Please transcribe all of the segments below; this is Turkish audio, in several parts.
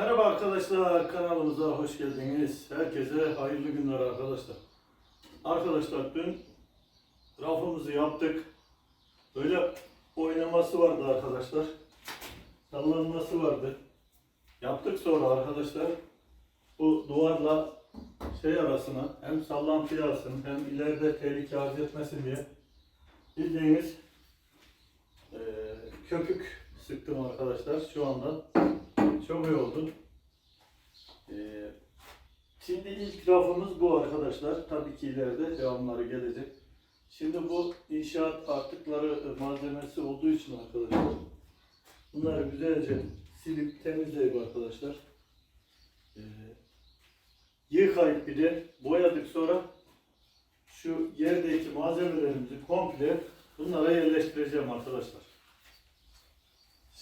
Merhaba arkadaşlar, kanalımıza hoş geldiniz. Herkese hayırlı günler arkadaşlar. Arkadaşlar dün rafımızı yaptık. Böyle oynaması vardı arkadaşlar. Sallanması vardı. Yaptık sonra arkadaşlar bu duvarla şey arasına hem sallantı alsın hem ileride tehlike arz etmesin diye bildiğiniz eee, köpük sıktım arkadaşlar şu anda. Çok iyi oldu. Ee, şimdi ilk rafımız bu arkadaşlar. Tabii ki ileride devamları gelecek. Şimdi bu inşaat artıkları malzemesi olduğu için arkadaşlar bunları güzelce silip temizleyip arkadaşlar ee, yıkayıp bir de boyadık sonra şu yerdeki malzemelerimizi komple bunlara yerleştireceğim arkadaşlar.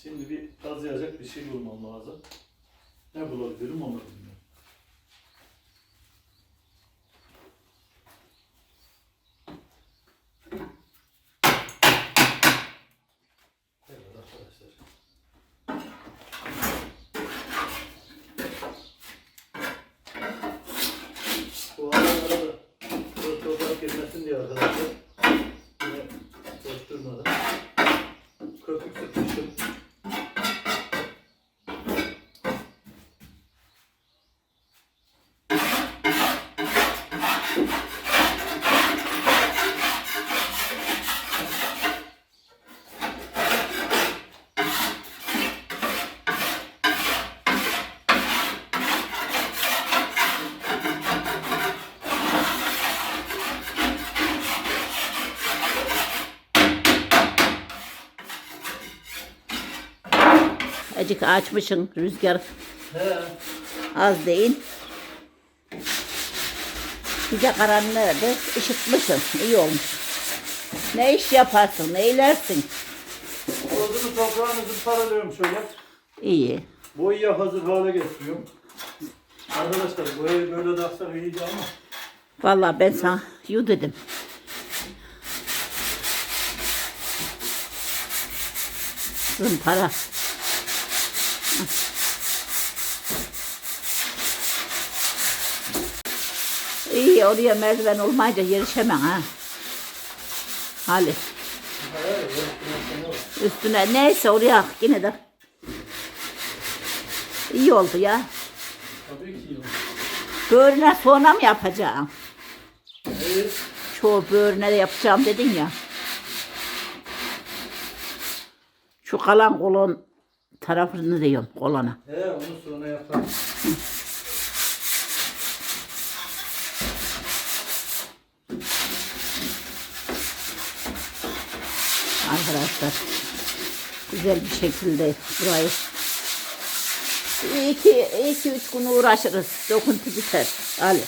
Şimdi bir kazıyacak bir şey bulmam lazım. Ne bulabilirim onu bilmiyorum. Evet arkadaşlar. Bu aralara da böyle toprak girmesin diye arkadaşlar. Yine koşturmadan. Köpük sıkmıştım. Acık açmışsın rüzgar He. az değil. Gece karanlığıydı, ışıtmışsın, iyi olmuş. Ne iş yaparsın, ne eylersin? Odunu toprağınızı paralıyorum şöyle. İyi. Boyaya hazır hale getiriyorum. Arkadaşlar boyayı böyle taksak iyiydi ama Vallahi ben sana yu dedim. Zımpara. İyi oraya merdiven olmayınca yerişemem ha. Hali. Üstüne neyse oraya yine de. İyi oldu ya. tabii ki iyi. Böğrüne sonra mı yapacağım? Evet. Çoğu böğrüne de yapacağım dedin ya. Şu kalan kolon tarafını diyorum kolana. He onu sonra yaparım. Arkadaşlar güzel bir şekilde burayı iki, iki üç gün uğraşırız. Dokuntu biter. Ali.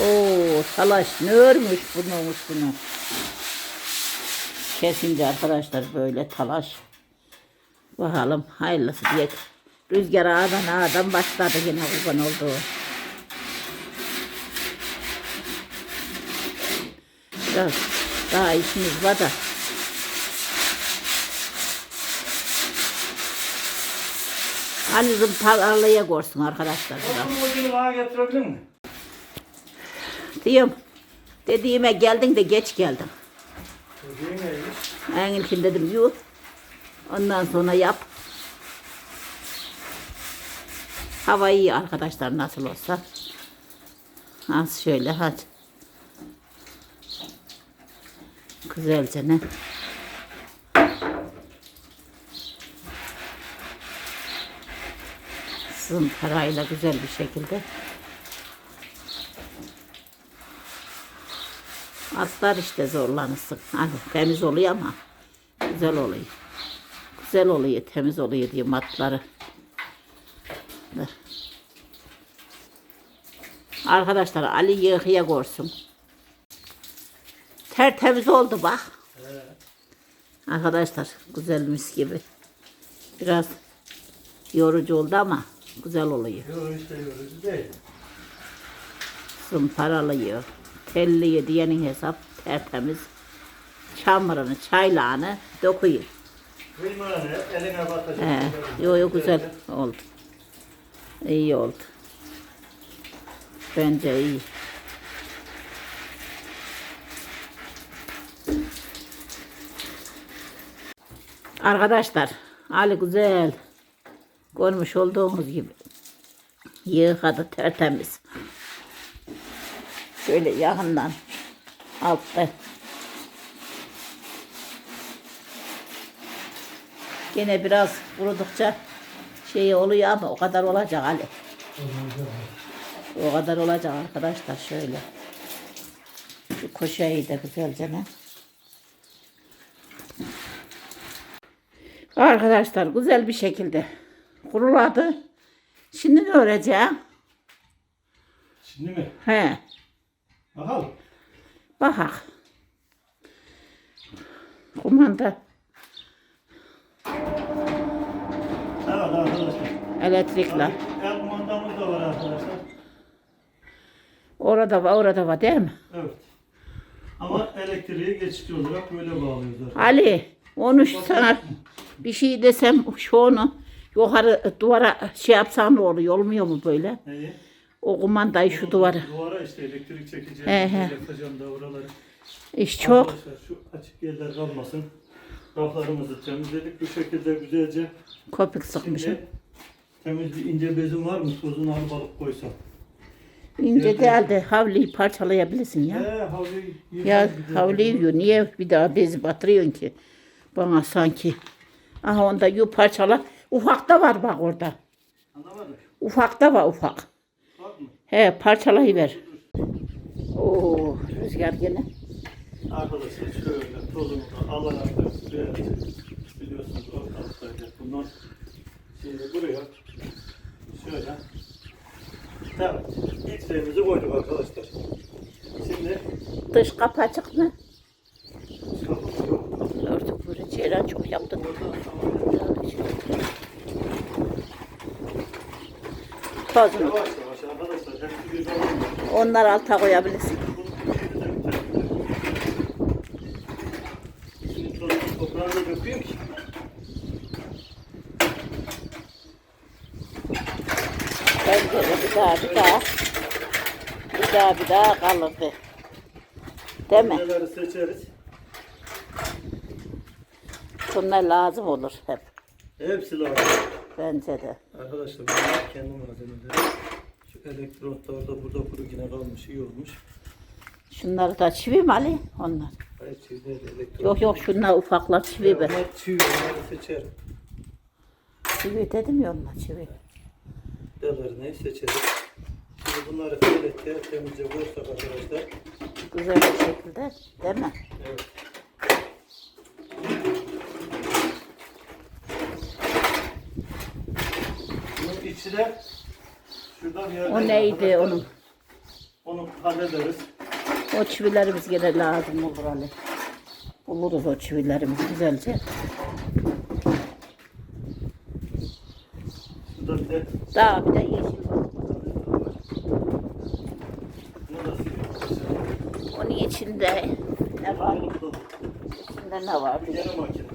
Oo talaş ne örmüş bunu üstünü. Kesince arkadaşlar böyle talaş. Bakalım hayırlısı diye. Rüzgar ağdan ağdan başladı yine kurban oldu. Biraz daha işimiz var da. Ali zımparalıya korsun arkadaşlar. Onun ucunu bana getirebilir mi? Diyorum. Dediğime geldin de geç geldin. Dediğin neymiş? En ilkin dedim yuh. Ondan sonra yap. Hava iyi arkadaşlar nasıl olsa. Az şöyle hadi. Güzelce ne? Zımparayla güzel bir şekilde. Atlar işte zorlanırsın. Hani temiz oluyor ama güzel oluyor. Güzel oluyor, temiz oluyor diye matları. Dur. Arkadaşlar Ali yıkıya korsun. Tertemiz oldu bak. Arkadaşlar güzel mis gibi. Biraz yorucu oldu ama güzel oluyor. Yok işte yorucu değil. zımparalıyor. Telliyor diyenin hesap tertemiz. Çamurunu, çaylağını dokuyor. Ne, eline batacak. He, yo yo güzel oldu. İyi oldu. Bence iyi. Arkadaşlar, Ali güzel. Görmüş olduğunuz gibi. Yıkadı tertemiz. Şöyle yakından altta. Gene biraz kurudukça şey oluyor ama o kadar olacak Ali. O kadar olacak arkadaşlar şöyle. Şu koşayı da güzelce ne? Arkadaşlar güzel bir şekilde kuruladı. Şimdi ne öreceğim? Şimdi mi? He, Bakalım. bakak. Kumanda Evet arkadaşlar. elektrikle. El kumandamız da var arkadaşlar. Orada var, orada var değil mi? Evet. Ama elektriği geçici olarak böyle bağlıyoruz. Ali, onu sana bir şey desem şu onu yukarı duvara şey yapsan ne oluyor, olmuyor mu böyle? Neyi? O kumandayı şu duvara. Duvara işte elektrik çekeceğim. He, he. Yapacağım da oraları. İş çok. Arkadaşlar şu açık yerler kalmasın. Raflarımızı temizledik. Bu şekilde güzelce. Köpük sıkmışım. Şimdi temiz bir ince bezim var mı? Tozunu alıp alıp koysam. İnce değil de havluyu parçalayabilirsin ya. He havluyu Ya havluyu yiyor. Niye bir daha bezi batırıyorsun ki? Bana sanki. Aha onda yu parçala. Ufak da var bak orada. Anlamadım. Ufak da var ufak. Bak mı? He parçalayıver. Oo rüzgar gene. Arkadaşlar şöyle tozunu da alarak da güzelce biliyorsunuz ortalıktaydı. Bundan şimdi buraya şöyle Evet. İlk şeyimizi koyduk arkadaşlar. Şimdi Dış kapı açık mı? Örtük böyle ceylan çok yaptın. Tozunu. Onlar alta koyabilirsin. Bence de bir daha bir daha. Bir daha bir daha kalırdı. Değil mi? Neleri seçeriz. Bunlar lazım olur hep. Hepsi lazım. Bence de. Arkadaşlar bunlar kendi malzemeleri. Şu elektrot da orada burada kuru yine kalmış iyi olmuş. Şunları da çivi mi Ali? Onlar. Hayır çiğde elektrot. Yok yok şunlar ufaklar çivi be. Onlar çivi onları seçerim. Çivi dedim ya onlar çivi. Delerini seçeriz. Şimdi bunları şöyle tertemizce koysak arkadaşlar. Güzel bir şekilde değil mi? Evet. İçi de şurada bir yerde. O neydi onun? Onu hallederiz. O çivilerimiz gene lazım olur Ali. Buluruz o çivilerimizi güzelce. Şurada bir de Daha bir de yeşil var. Onun içinde ne var? İçinde ne var? Yeni makine.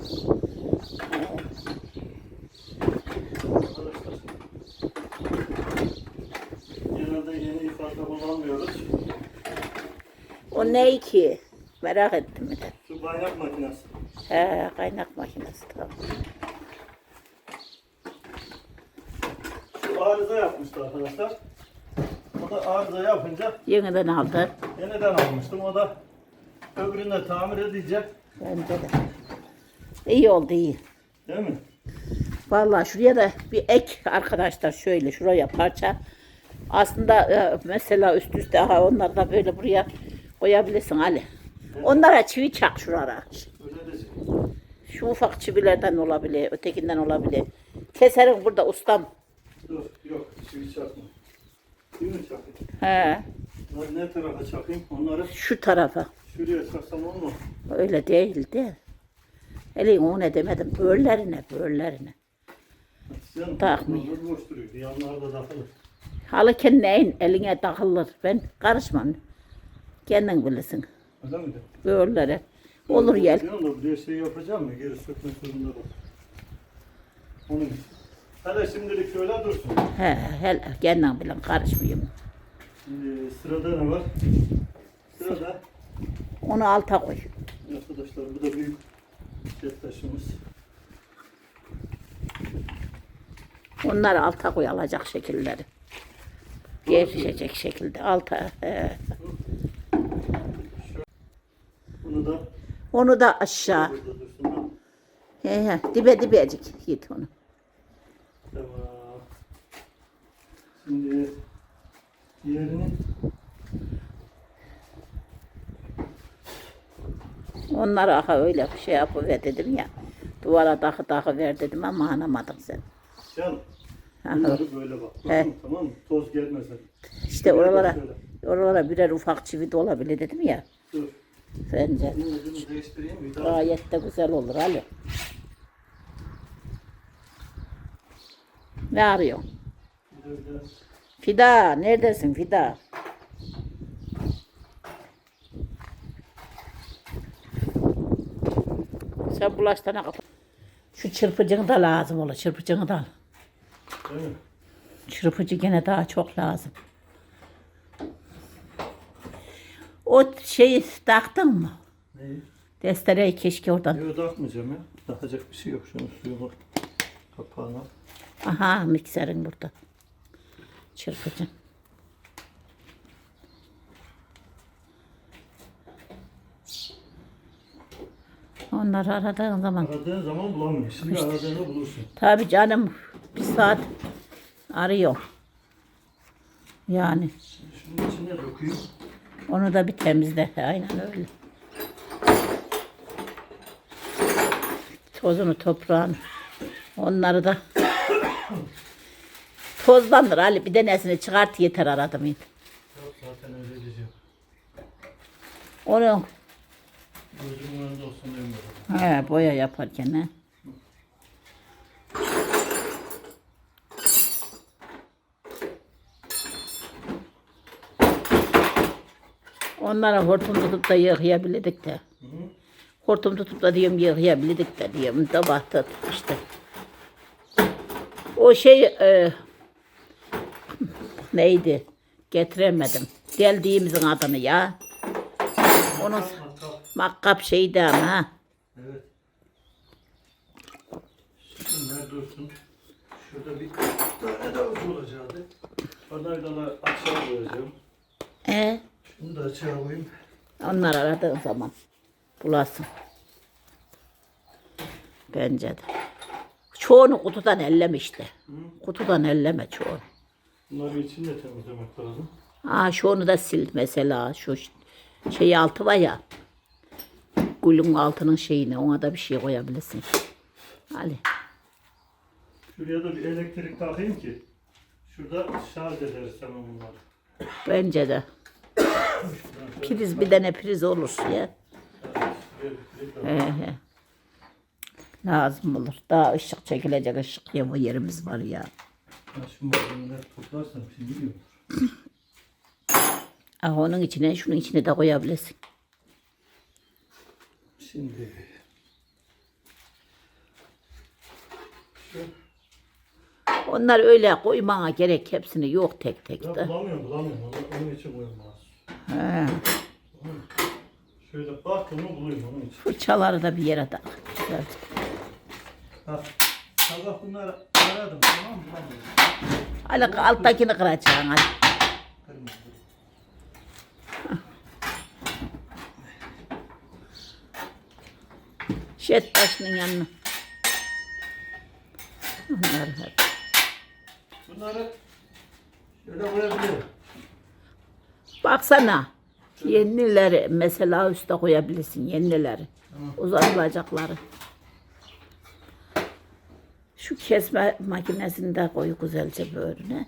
Arkadaşlar. İfade kullanmıyoruz. O ne ki? Merak ettim bir de. Şu bayrak makinesi. He, kaynak makinesi tamam. Şu arıza yapmıştı arkadaşlar. O da arıza yapınca Yeniden aldı. yeniden almıştım. O da öbürünü de tamir edecek. Bence de. İyi oldu iyi. Değil mi? Vallahi şuraya da bir ek arkadaşlar şöyle şuraya parça. Aslında e, mesela üst üste ha onları da böyle buraya koyabilirsin Ali. Onlara çivi çak de Şu ufak çivilerden olabilir, ötekinden olabilir. Keserim burada ustam. Dur yok çivi çakma. Çivi mi çakayım? He, ne tarafa çakayım? Onları şu tarafa. şuraya çaksam mu? Öyle değildi. Elin o ne demedim. Böğürlerine, böğürlerine. Sen Takmıyor. Boş duruyor. Yanlarda takılır. Halı kendine eline takılır. Ben karışmam. Kendin bilirsin. Öyle mi? Böğürlere. Olur gel. Da bir şey yapacağım mı? Geri sökmek zorunda bak. Onu Hele şimdilik şöyle dursun. He, hele kendin bilen karışmayayım. Şimdi sırada ne var? Sırada Onu alta koy. arkadaşlar bu da büyük jet taşımız. Onları alta koy alacak şekilleri. Gevşecek şekilde alta. he. Bunu da Onu da aşağı. burada dursun. He, he, dibe dibecik git onu. Tamam. Şimdi diğerini aha öyle şey yapıver dedim ya. Duvara takı takı ver dedim ama anlamadın sen. can. Bunları böyle bak. He. Tamam mı? Toz gelmesin. İşte oralara Şöyle. oralara birer ufak çivi de olabilir dedim ya. Dur. Bence Bunun ucunu değiştireyim. Bir daha. gayet de güzel olur Ali. Ne arıyorsun? Bir de bir de. Fida neredesin Fida? Sen bulaştana kapat. Şu çırpıcını da lazım olur. Çırpıcını da al. Değil mi? Çırpıcı gene daha çok lazım. O şeyi taktın mı? Neyi? Destereyi keşke oradan. Yok takmayacağım ya. Takacak bir şey yok. Şunu suyunu kapağına. Aha mikserin burada. Çırpıcı. Onları aradığın zaman. Aradığın zaman bulamıyorsun. Şimdi aradığını bulursun. Tabii canım bir saat arıyor. Yani Şunun içine döküyor. onu da bir temizle. Aynen öyle. Tozunu toprağını. Onları da tozlandır Ali. Bir denesini çıkart yeter aradım. Yok zaten öyle diyeceğim. Onu Gözümün önünde olsun demiyorum. he, boya yaparken he. Onlara hortum tutup da yıkayabilirdik de. Hortum tutup da diyorum yıkayabilirdik de diyorum. Tabakta işte. O şey e, neydi? Getiremedim. Deldiğimizin adını ya. Onun Matkap. Makkap şeydi ama ha. Evet. Şunlar dursun. Şurada bir tane daha ucu olacaktı. Da aşağı koyacağım. E, Şunu da aşağı koyayım. onlar aradığın zaman bulasın. Bence de. Çoğunu kutudan elleme işte. Kutudan elleme çoğunu. Bunları içinde temizlemek lazım. Aa şunu da sil mesela şu şey altı var ya. Gülün altının şeyine ona da bir şey koyabilirsin. Ali. Şuraya da bir elektrik takayım ki. Şurada şarj ederiz hemen bunları. Bence de. Priz bir tane priz olur ya. He he. Lazım olur. Daha ışık çekilecek ışık ya bu yerimiz var ya. Ha, Şu malzemeleri toplarsam şimdi iyi olur. Ah, onun içine şunun içine de koyabilirsin. Şimdi şu Onlar öyle koymana gerek hepsini yok tek tek ya de. bulamıyorum bulamıyorum. Onu, onun için lazım. He. Şöyle baktığımı bulayım onun için. Fırçaları da bir yere tak. Güzel. Ha. Sabah bunları aradım tamam mı? Bulamıyorum. Alttakini kıracaksın Ali. Kırmızı. Şet taşının yanına. Onlar hep. Bunları şöyle koyabilirim. Baksana. Yenileri mesela üste koyabilirsin yenileri. Tamam. Uzatılacakları. Şu kesme makinesini de koy güzelce böyle.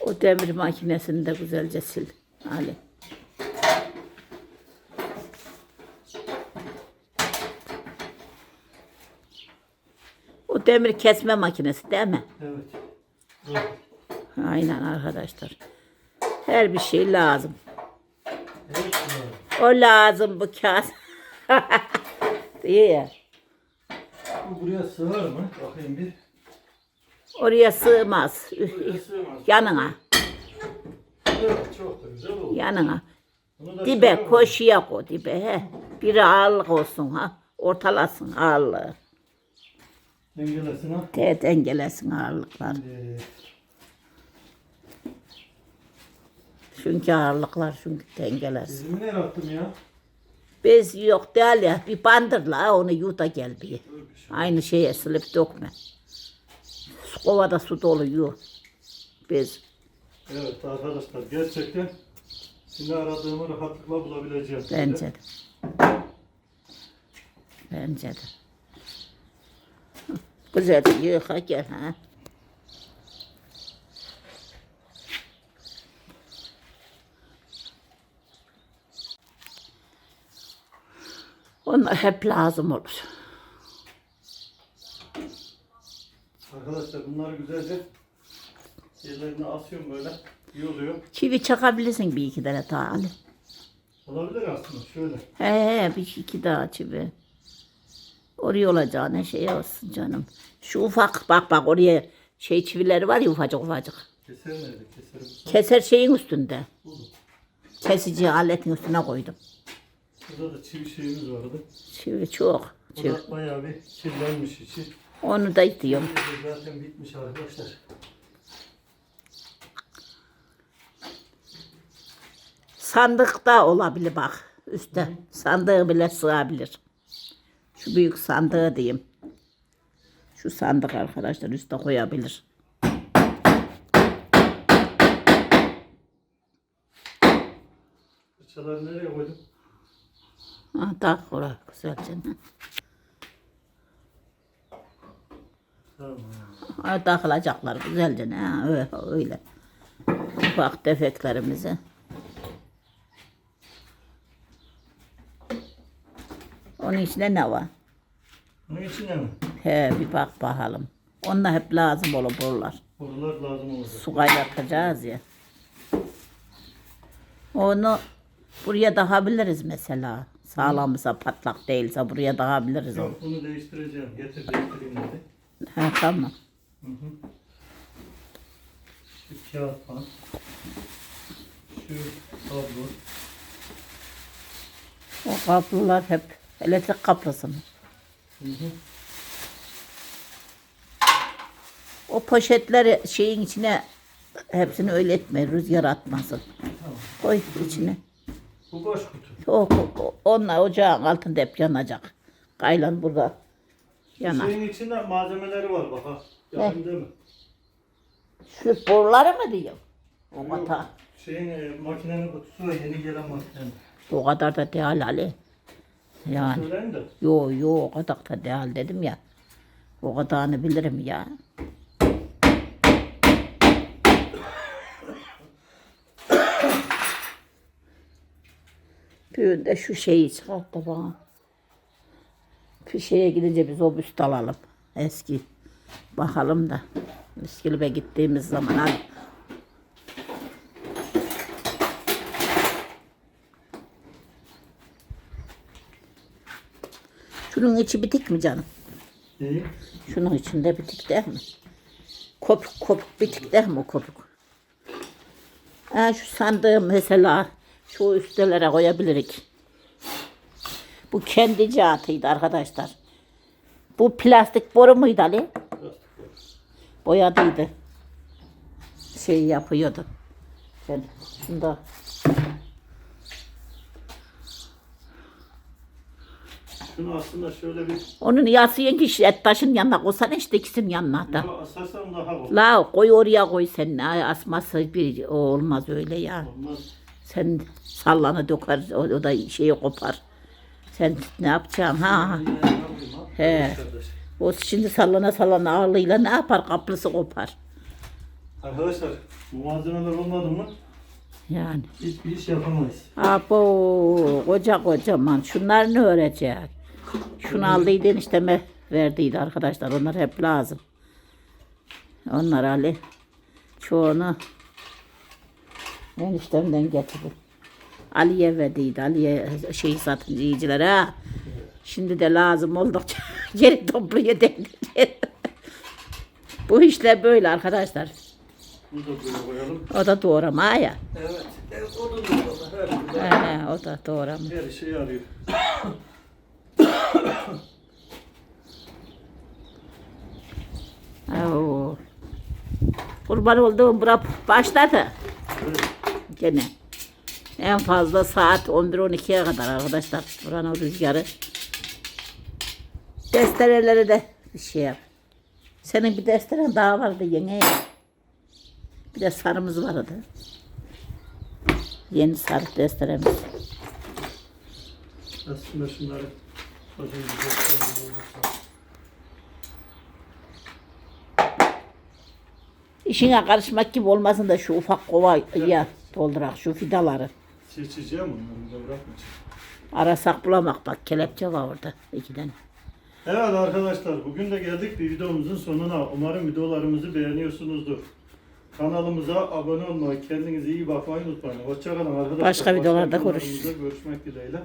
O demir makinesini de güzelce sil. Ali. O demir kesme makinesi değil mi? Evet. Aynen arkadaşlar. Her bir şey lazım. Evet. O lazım bu kağıt. İyi. Bu buraya sığar mı? Bakayım bir. Oraya sığmaz. Buraya sığmaz. Yanına. Çok da güzel oldu. Yanına. Bunu da Dibe şöyle koşuya koy dibe. He. Biri ağırlık olsun ha. Ortalasın ağırlığı. Dengelesin ha. De dengelesin ağırlıklar. Ee, Çünkü ağırlıklar çünkü dengelersin. Dizimi nereye attım ya? Bez yok değil ya. Bir bandırla onu yuta gel bir şey. Aynı şeye silip dökme. Su Kovada su dolu yu. Bez. Evet arkadaşlar gerçekten şimdi aradığımı rahatlıkla bulabileceğim. Bence de. Bence de. Güzel yıka gel ha. Onlar hep lazım olur. Arkadaşlar bunları güzelce yerlerine asıyorum böyle. İyi oluyor. Çivi çakabilirsin bir iki tane daha Ali. Olabilir aslında şöyle. He he bir iki daha çivi. Oraya olacağına şey olsun canım. Şu ufak bak bak oraya şey çivileri var ya ufacık ufacık. Keser nerede? Keserim. Keser şeyin üstünde. Buldum. Kesici aletin üstüne koydum. Burada da çivi şeyimiz vardı. Çivi çok. Çivi. da bayağı bir kirlenmiş içi. Onu da diyorum. Zaten bitmiş arkadaşlar. Sandık da olabilir bak. Üstte. Sandığı bile sığabilir. Şu büyük sandığı diyeyim. Şu sandık arkadaşlar üstte koyabilir. Fırçaları nereye koydum? Ha, tak oraya güzelce. Tamam. Ha, takılacaklar güzelce. Ha, öyle. Ufak defeklerimizi. Onun içinde ne var? Bunun içine mi? He bir bak bakalım. Onlar hep lazım olur buralar. Borular lazım olacak. Su kaynatacağız ya. Onu buraya dağabiliriz mesela. Sağlamsa patlak değilse buraya dağabiliriz onu. Yok bunu değiştireceğim. Getir değiştireyim dedi. He tamam. Hı hı. Şu kağıt falan. Şu kablo. O kablolar hep elektrik? Hı hı. O poşetleri şeyin içine hepsini öyle etme rüzgar atmasın. Tamam. Koy içine. Bu boş kutu. O, o, onlar ocağın altında hep yanacak. Kaylan burada yanar. Şeyin içinde malzemeleri var bak ha. Yakın değil mi? Şu boruları mı diyor? O kadar. Şeyin e, makinenin kutusu var yeni gelen makinenin. O kadar da değil Ali. Yani. Söyleyeyim de. Yo yo o kadar da değil dedim ya. O kadarını bilirim ya. Bir de şu şeyi çıkart da bana. Bir şeye gidince biz o büst alalım. Eski. Bakalım da. Miskilip'e gittiğimiz zaman hadi. Şunun içi bitik mi canım? İyi. Şunun içinde bitik değil mi? Kopuk kopuk bitik değil mi kopuk? Ha, şu sandığı mesela şu üstelere koyabilirik. Bu kendi cihazıydı arkadaşlar. Bu plastik boru muydu Ali? Boyadıydı. Şey yapıyordu. Ben şunda Şunu aslında şöyle bir onun yasıyan kişi et taşın yanına koysana işte ikisinin yanına da. Yo, asarsam daha olur. La koy oraya koy sen. Ay, Asması bir o olmaz öyle ya. Olmaz. Sen sallanı döker o, o da şeyi kopar. Sen ne yapacaksın ha? He. O şimdi sallana sallana ağırlığıyla ne yapar? Kaplısı kopar. Arkadaşlar bu malzemeler olmadı mı Yani. hiçbir iş yapamayız. Abo koca kocaman. Şunlar ne öğretecek? Şunu aldıydı enişteme verdiydi arkadaşlar. Onlar hep lazım. Onlar Ali. Çoğunu eniştemden getirdim. Ali'ye verdiydi. Ali'ye şey ha. Şimdi de lazım oldukça geri topluyor dedi. Bu işler böyle arkadaşlar. Bunu da böyle koyalım. O da doğrama ya. Evet. evet o da burada. Her, He, o da doğrama. her şey yarıyor. Oo. Kurban olduğum bura başladı. Gene. En fazla saat 11-12'ye kadar arkadaşlar. Buranın rüzgarı. Testereleri de bir şey yap. Senin bir testeren daha vardı yenge. Bir de sarımız vardı. Yeni sarı testeremiz. Aslında şunları göstereyim. İşine karışmak gibi olmasın da şu ufak kovaya doldurak şu fidaları. Seçeceğim onları da bırakmayacağım. Arasak bulamak bak kelepçe var orada iki tane. Evet arkadaşlar bugün de geldik bir videomuzun sonuna. Umarım videolarımızı beğeniyorsunuzdur. Kanalımıza abone olmayı, kendinize iyi bakmayı unutmayın. Hoşçakalın arkadaşlar. Başka videolarda görüşürüz. Görüşmek dileğiyle.